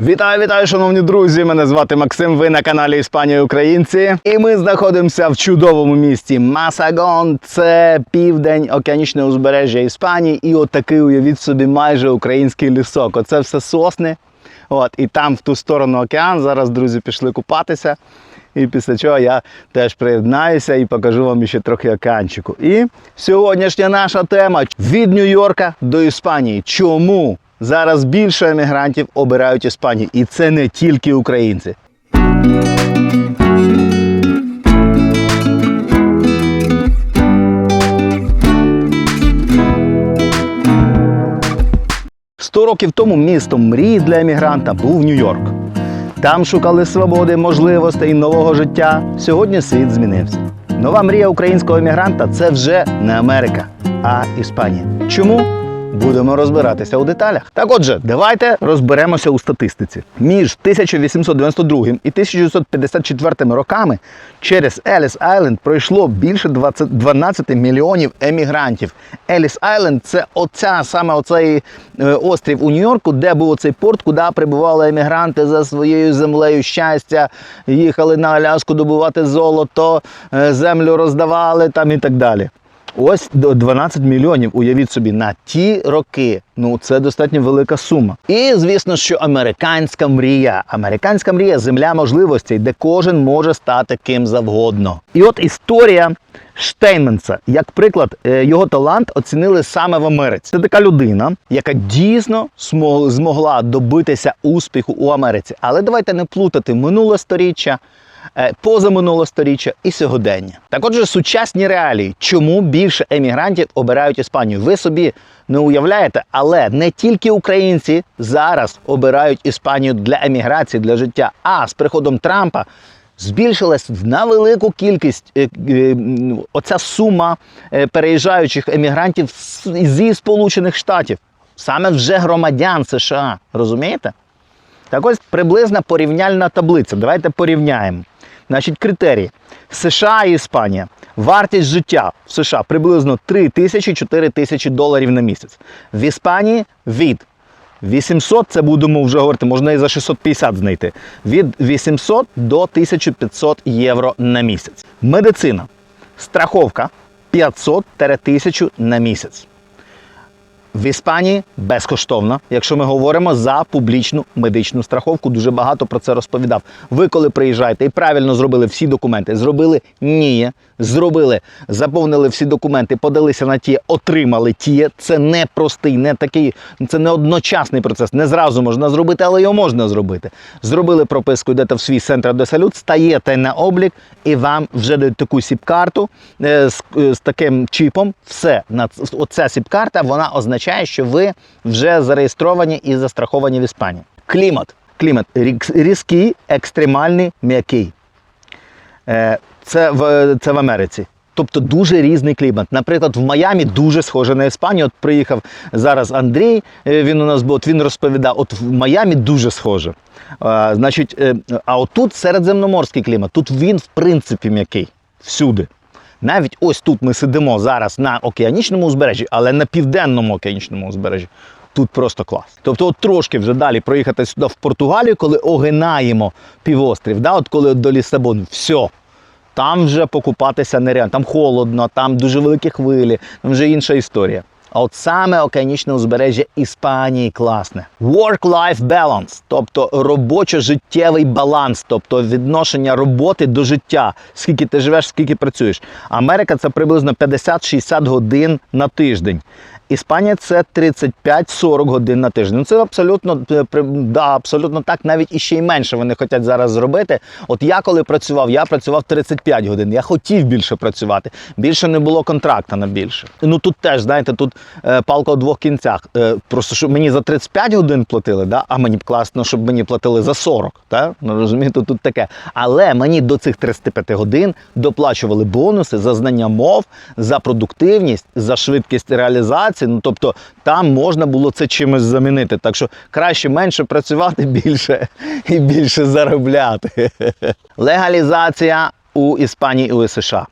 Вітаю, вітаю, шановні друзі! Мене звати Максим. Ви на каналі Іспанія Українці. І ми знаходимося в чудовому місті Масагон. Це південь океанічне узбережжя Іспанії. І отакий, уявіть собі, майже український лісок. Оце все сосни. От, і там в ту сторону океан. Зараз друзі пішли купатися. І після чого я теж приєднаюся і покажу вам ще трохи океанчику. І сьогоднішня наша тема від Нью-Йорка до Іспанії. Чому зараз більше емігрантів обирають Іспанію? І це не тільки українці. Сто років тому містом мрії для емігранта був Нью-Йорк. Там шукали свободи, можливостей, нового життя. Сьогодні світ змінився. Нова мрія українського емігранта це вже не Америка, а Іспанія. Чому? Будемо розбиратися у деталях. Так отже, давайте розберемося у статистиці. Між 1892 і 1954 роками через Еліс Айленд пройшло більше 20, 12 мільйонів емігрантів. Еліс Айленд це оця саме оцей е, острів у Нью-Йорку, де був оцей порт, куди прибували емігранти за своєю землею щастя, їхали на Аляску добувати золото, е, землю роздавали там і так далі. Ось 12 мільйонів, уявіть собі, на ті роки. Ну це достатньо велика сума. І звісно, що американська мрія. Американська мрія земля можливостей, де кожен може стати ким завгодно. І от історія Штейнменса, як приклад, е, його талант оцінили саме в Америці. Це така людина, яка дійсно змогла добитися успіху у Америці. Але давайте не плутати минуле сторіччя позаминуле сторіччя і сьогодення. Так отже, сучасні реалії, чому більше емігрантів обирають Іспанію? Ви собі не уявляєте, але не тільки українці зараз обирають Іспанію для еміграції, для життя. А з приходом Трампа збільшилась на велику кількість е, е, оця сума е, переїжджаючих емігрантів зі Сполучених Штатів, саме вже громадян США. Розумієте? Так ось приблизна порівняльна таблиця. Давайте порівняємо. Значить, критерії. США і Іспанія. Вартість життя в США приблизно 3 тисячі 4 тисячі доларів на місяць. В Іспанії від 800, це будемо вже говорити, можна і за 650 знайти. Від 800 до 1500 євро на місяць. Медицина. Страховка 500-1000 на місяць. В Іспанії безкоштовно, якщо ми говоримо за публічну медичну страховку. Дуже багато про це розповідав. Ви, коли приїжджаєте і правильно зробили всі документи, зробили ні, зробили, заповнили всі документи, подалися на ті, отримали ті. Це не простий, не такий, це не одночасний процес. Не зразу можна зробити, але його можна зробити. Зробили прописку, йдете в свій центр де салют, стаєте на облік, і вам вже дають таку сіп-карту е, з, е, з таким чіпом. Все оця сіп-карта вона означає, що ви вже зареєстровані і застраховані в Іспанії. Клімат. Клімат різкий, екстремальний, м'який. Е, Це в, це в Америці. Тобто дуже різний клімат. Наприклад, в Майамі дуже схоже на Іспанію. От приїхав зараз Андрій, е, він у нас був, от він розповідав, от в Майамі дуже схоже. А, значить, е, а отут середземноморський клімат. Тут він, в принципі, м'який. Всюди. Навіть ось тут ми сидимо зараз на океанічному узбережжі, але на південному океанічному узбережжі. Тут просто клас. Тобто, от трошки вже далі проїхати сюди в Португалію, коли огинаємо півострів, да, от коли до Лісабону, все. Там вже покупатися нереально, там холодно, там дуже великі хвилі, там вже інша історія. А от саме океанічне узбережжя Іспанії класне. Work-life balance, тобто робочо-життєвий баланс, тобто відношення роботи до життя. Скільки ти живеш, скільки працюєш. Америка це приблизно 50-60 годин на тиждень. Іспанія це 35-40 годин на тиждень. Ну це абсолютно е, да, абсолютно так, навіть і ще й менше вони хочуть зараз зробити. От я коли працював, я працював 35 годин. Я хотів більше працювати. Більше не було контракта на більше. Ну тут теж, знаєте, тут е, палка у двох кінцях. Е, просто щоб мені за 35 годин платили, да? а мені б класно, щоб мені платили за 40. Да? Ну розумієте, тут таке. Але мені до цих 35 годин доплачували бонуси за знання мов, за продуктивність, за швидкість реалізації. Ну тобто там можна було це чимось замінити. Так що краще менше працювати більше і більше заробляти. Легалізація у Іспанії і у США.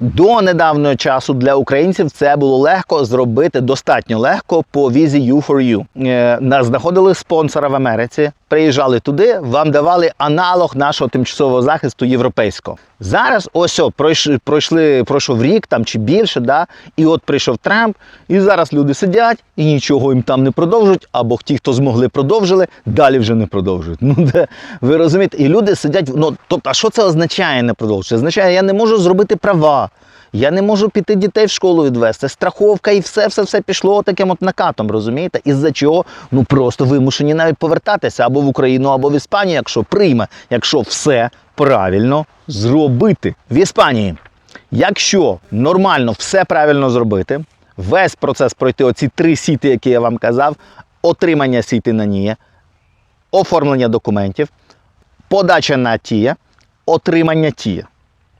До недавнього часу для українців це було легко зробити достатньо легко по візі U4U. Е, Нас знаходили спонсора в Америці, приїжджали туди, вам давали аналог нашого тимчасового захисту європейського. Зараз ось о, пройшли, пройшли, пройшов рік там чи більше, да, і от прийшов Трамп, і зараз люди сидять і нічого їм там не продовжують, або ті, хто змогли, продовжили, далі вже не продовжують. Ну, де, ви розумієте, і люди сидять. Ну, тобто, а що це означає не продовжувати? Це означає, я не можу зробити права. Я не можу піти дітей в школу відвести. Страховка і все, все, все пішло таким от накатом, розумієте? Із-за чого ну просто вимушені навіть повертатися або в Україну, або в Іспанію, якщо прийме, якщо все правильно зробити. В Іспанії, якщо нормально все правильно зробити, весь процес пройти оці три сіти, які я вам казав, отримання сіти на ній, оформлення документів, подача на тіє, отримання тіє.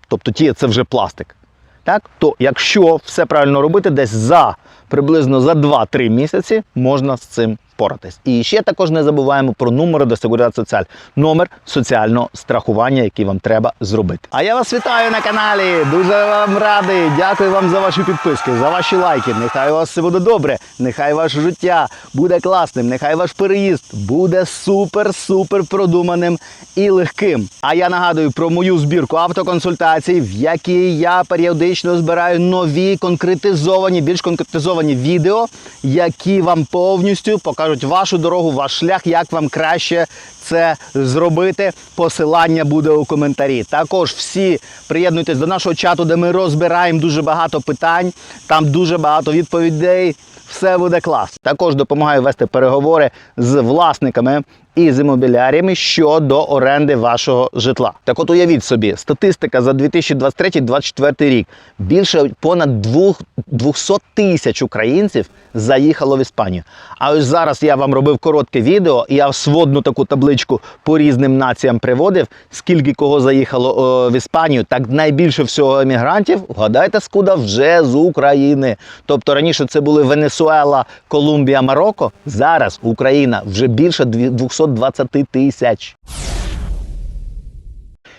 Тобто тіє це вже пластик. Так? То якщо все правильно робити, десь за приблизно за 2-3 місяці можна з цим впоратись. І ще також не забуваємо про номер до Seguridad Соціаль, номер соціального страхування, який вам треба зробити. А я вас вітаю на каналі. Дуже вам радий. Дякую вам за ваші підписки, за ваші лайки. Нехай у вас все буде добре. Нехай ваше життя буде класним. Нехай ваш переїзд буде супер-супер продуманим і легким. А я нагадую про мою збірку автоконсультацій, в якій я періодично збираю нові конкретизовані, більш конкретизовані відео, які вам повністю покажуть вашу дорогу, ваш шлях, як вам краще це зробити. Посилання буде у коментарі. Також всі приєднуйтесь до нашого чату, де ми розбираємо дуже багато питань. Там дуже багато відповідей. Все буде клас. Також допомагаю вести переговори з власниками і з імобіляріями щодо оренди вашого житла. Так от уявіть собі, статистика за 2023-2024 рік. Більше понад двох- 200 тисяч українців заїхало в Іспанію. А ось зараз я вам робив коротке відео, і я сводну таку табличку по різним націям приводив, скільки кого заїхало о, в Іспанію. Так найбільше всього емігрантів, вгадайте, скуда вже з України. Тобто раніше це були Венесуела, Колумбія, Марокко. Зараз Україна вже більше дві- 220 тисяч.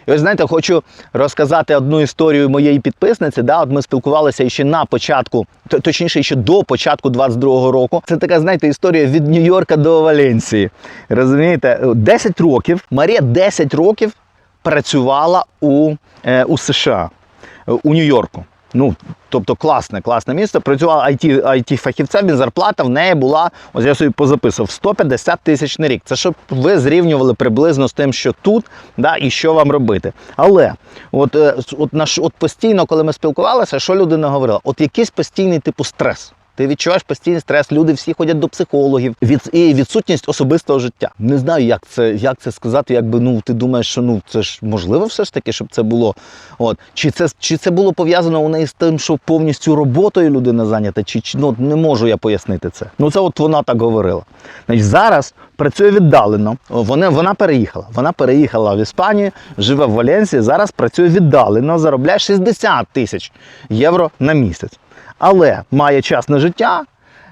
І ось знаєте, хочу розказати одну історію моєї підписниці. Да, от ми спілкувалися ще на початку, точніше, ще до початку 22-го року. Це така, знаєте, історія від Нью-Йорка до Валенції. Розумієте, 10 років, Марія 10 років працювала у, е, у США, у Нью-Йорку. Ну, тобто класне, класне місце. Працювала IT, IT фахівцем, і зарплата в неї була, ось я собі позаписував, 150 тисяч на рік. Це щоб ви зрівнювали приблизно з тим, що тут, да, і що вам робити. Але от, от, от, наш, от постійно, коли ми спілкувалися, що людина говорила? От якийсь постійний типу стрес. Ти відчуваєш постійний стрес, люди всі ходять до психологів. Від і відсутність особистого життя. Не знаю, як це, як це сказати. Якби ну ти думаєш, що ну це ж можливо, все ж таки, щоб це було. От чи це чи це було пов'язано у неї з тим, що повністю роботою людина зайнята, чи, ну не можу я пояснити це. Ну це от вона так говорила. Значить, зараз працює віддалено. Вона, вона переїхала. Вона переїхала в Іспанію, живе в Валенсії. Зараз працює віддалено, заробляє 60 тисяч євро на місяць але має час на життя,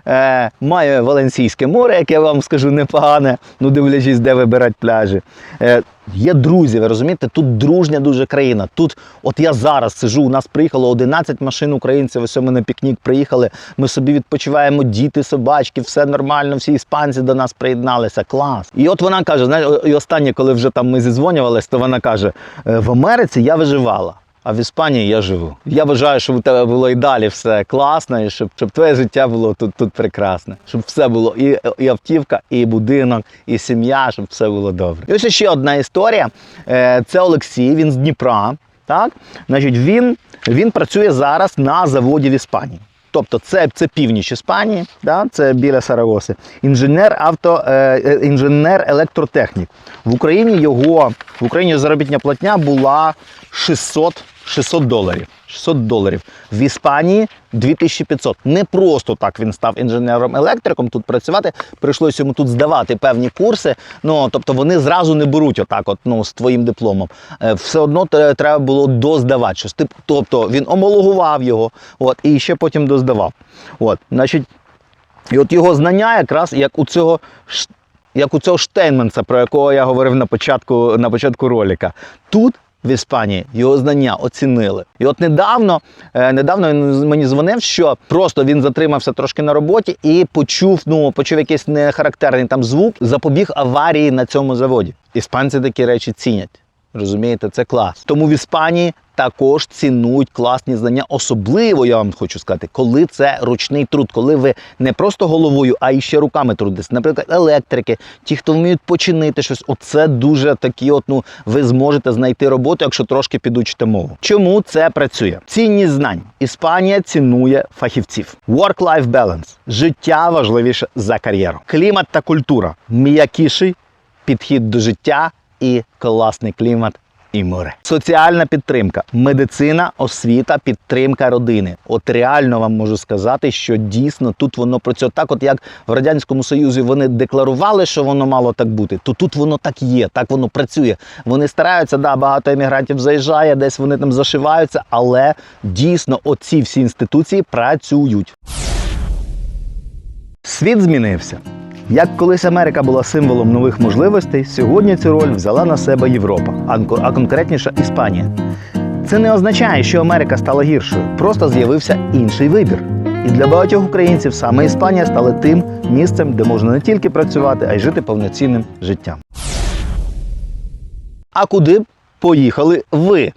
е, має Валенсійське море, яке вам скажу непогане, ну дивлячись, де вибирати пляжі. Е, є друзі, ви розумієте, тут дружня дуже країна. Тут, от я зараз сижу, у нас приїхало 11 машин українців, ось ми на пікнік приїхали. Ми собі відпочиваємо, діти, собачки, все нормально, всі іспанці до нас приєдналися. Клас. І от вона каже: знаєш, і останнє, коли вже там ми зізвонювалися, то вона каже: «Е, в Америці я виживала. А в Іспанії я живу. Я бажаю, щоб у тебе було і далі все класно, і щоб, щоб твоє життя було тут, тут прекрасне. Щоб все було і, і автівка, і будинок, і сім'я, щоб все було добре. І ось ще одна історія. Е, Це Олексій, він з Дніпра. Так? Значить, він, він працює зараз на заводі в Іспанії. Тобто це, це північ Іспанії, да? це біля Сарагоси. Інженер авто, е, е, інженер електротехнік. В Україні його в Україні заробітня платня була 600, 600 доларів. 600 доларів. В Іспанії 2500. Не просто так він став інженером-електриком тут працювати. Прийшлося йому тут здавати певні курси. Ну тобто вони зразу не беруть отак, от ну з твоїм дипломом. Е, Все одно треба було доздавати щось. Тобто він омологував його, от і ще потім доздавав. От, значить, і от його знання якраз як у цього. Як у цього Штейнменса, про якого я говорив на початку, на початку ролика. Тут в Іспанії його знання оцінили. І от недавно, е, недавно він мені дзвонив, що просто він затримався трошки на роботі і почув, ну почув якийсь нехарактерний там звук, запобіг аварії на цьому заводі. Іспанці такі речі цінять. Розумієте, це клас. Тому в Іспанії також цінують класні знання, особливо я вам хочу сказати, коли це ручний труд, коли ви не просто головою, а і ще руками трудитесь. Наприклад, електрики, ті, хто вміють починити щось. Оце дуже такі. От ну ви зможете знайти роботу, якщо трошки підучите мову. Чому це працює? Цінність знань. Іспанія цінує фахівців. Work-life balance. Життя важливіше за кар'єру. Клімат та культура. М'якіший підхід до життя і класний клімат. І море. Соціальна підтримка, медицина, освіта, підтримка родини. От реально вам можу сказати, що дійсно тут воно працює так, от як в радянському союзі вони декларували, що воно мало так бути, то тут воно так є, так воно працює. Вони стараються, да, багато емігрантів заїжджає, десь вони там зашиваються, але дійсно оці всі інституції працюють. Світ змінився. Як колись Америка була символом нових можливостей, сьогодні цю роль взяла на себе Європа, а кон- конкретніше Іспанія. Це не означає, що Америка стала гіршою, просто з'явився інший вибір. І для багатьох українців саме Іспанія стала тим місцем, де можна не тільки працювати, а й жити повноцінним життям. А куди б поїхали ви?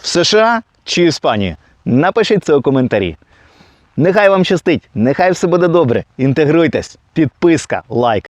В США чи Іспанію? Напишіть це у коментарі. Нехай вам щастить, нехай все буде добре. Інтегруйтесь, підписка, лайк.